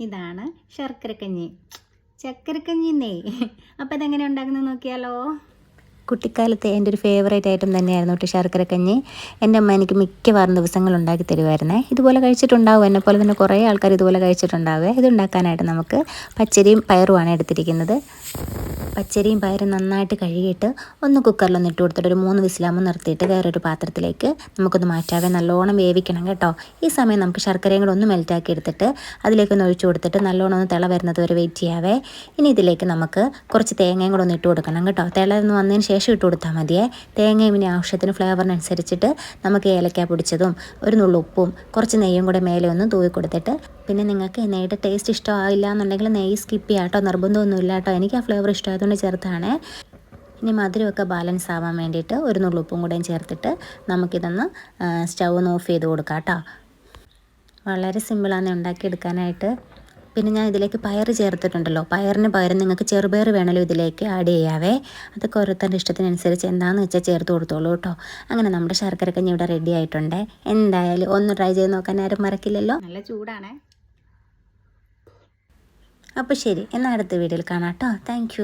ഇതാണ് ശർക്കരക്കഞ്ഞി. ചക്കരക്കഞ്ഞിന്നേ. അപ്പോൾ ഇതെങ്ങനെ ഉണ്ടാക്കുന്നത് നോക്കിയാലോ? കുട്ടിക്കാലത്ത് എന്റെ ഒരു ഫേവറേറ്റ് ഐറ്റം തന്നെയായിരുന്നു കേട്ടോ ശർക്കരക്കഞ്ഞി. എന്റെ അമ്മ എനിക്ക് മിക്കവാറും ദിവസങ്ങൾ ഉണ്ടാക്കി തരുമായിരുന്നേ. ഇതുപോലെ കഴിച്ചിട്ടുണ്ടാവും. എന്നെ പോലെ തന്നെ കുറേ ആൾക്കാർ ഇതുപോലെ കഴിച്ചിട്ടുണ്ടാവുക ഇത് ഉണ്ടാക്കാനായിട്ട് നമുക്ക് പച്ചരിയും പയറുമാണ് എടുത്തിരിക്കുന്നത്. പച്ചരിയും പയറും നന്നായിട്ട് കഴുകിയിട്ട് ഒന്ന് കുക്കറിലൊന്ന് ഇട്ട് കൊടുത്തിട്ട് ഒരു മൂന്ന് വിസിലാകുമ്പോൾ നിർത്തിയിട്ട് വേറൊരു പാത്രത്തിലേക്ക് നമുക്കൊന്ന് മാറ്റാവേ നല്ലോണം വേവിക്കണം കേട്ടോ. ഈ സമയം നമുക്ക് ശർക്കരയും കൂടെ ഒന്ന് മെൽറ്റാക്കി എടുത്തിട്ട് അതിലേക്കൊന്ന് ഒഴിച്ചു കൊടുത്തിട്ട് നല്ലോണം ഒന്ന് തിള വരുന്നത് വരെ വെയിറ്റ് ചെയ്യാവേ. ഇനി ഇതിലേക്ക് നമുക്ക് കുറച്ച് തേങ്ങയും കൂടെ ഒന്ന് ഇട്ട് കൊടുക്കണം കേട്ടോ. തിള ഒന്ന് വന്നതിന് ശേഷം ഇട്ട് കൊടുത്താൽ മതിയേ. തേങ്ങയും ഇനി ആവശ്യത്തിന് ഫ്ലേവറിനനുസരിച്ചിട്ട് നമുക്ക് ഏലക്ക പൊടിച്ചതും ഒരു നുള്ളുപ്പും കുറച്ച് നെയ്യും കൂടെ മേലെ ഒന്ന് തൂവി കൊടുത്തിട്ട് പിന്നെ നിങ്ങൾക്ക് നെയ്യുടെ ടേസ്റ്റ് ഇഷ്ടമായില്ല എന്നുണ്ടെങ്കിൽ നെയ്യ് സ്കിപ്പ് ചെയ്യാം കേട്ടോ. നിർബന്ധമൊന്നുമില്ല കേട്ടോ. എനിക്ക് ആ ഫ്ലേവർ ഇഷ്ടമായതുകൊണ്ട് ചേർത്താണ്. ഇനി മധുരമൊക്കെ ബാലൻസ് ആവാൻ വേണ്ടിയിട്ട് ഒരു നുള്ളുപ്പും കൂടെയും ചേർത്തിട്ട് നമുക്കിതൊന്ന് സ്റ്റൗ ഒന്ന് ഓഫ് ചെയ്ത് കൊടുക്കാം കേട്ടോ. വളരെ സിമ്പിളാണ് ഉണ്ടാക്കിയെടുക്കാനായിട്ട്. പിന്നെ ഞാൻ ഇതിലേക്ക് പയർ ചേർത്തിട്ടുണ്ടല്ലോ. പയറിന് പകരം നിങ്ങൾക്ക് ചെറുപയർ വേണമല്ലോ ഇതിലേക്ക് ആഡ് ചെയ്യാവേ. അതൊക്കെ ഓരോരുത്തരുടെ ഇഷ്ടത്തിനനുസരിച്ച് എന്താണെന്ന് വെച്ചാൽ ചേർത്ത് കൊടുത്തോളൂ കേട്ടോ. അങ്ങനെ നമ്മുടെ ശർക്കരക്കഞ്ഞി ഇവിടെ റെഡി ആയിട്ടുണ്ട്. എന്തായാലും ഒന്ന് ട്രൈ ചെയ്ത് നോക്കാൻ ആരും മറക്കില്ലല്ലോ. നല്ല ചൂടാണേ. അപ്പോൾ ശരി എന്നാൽ അടുത്ത വീഡിയോയിൽ കാണാം കേട്ടോ. താങ്ക്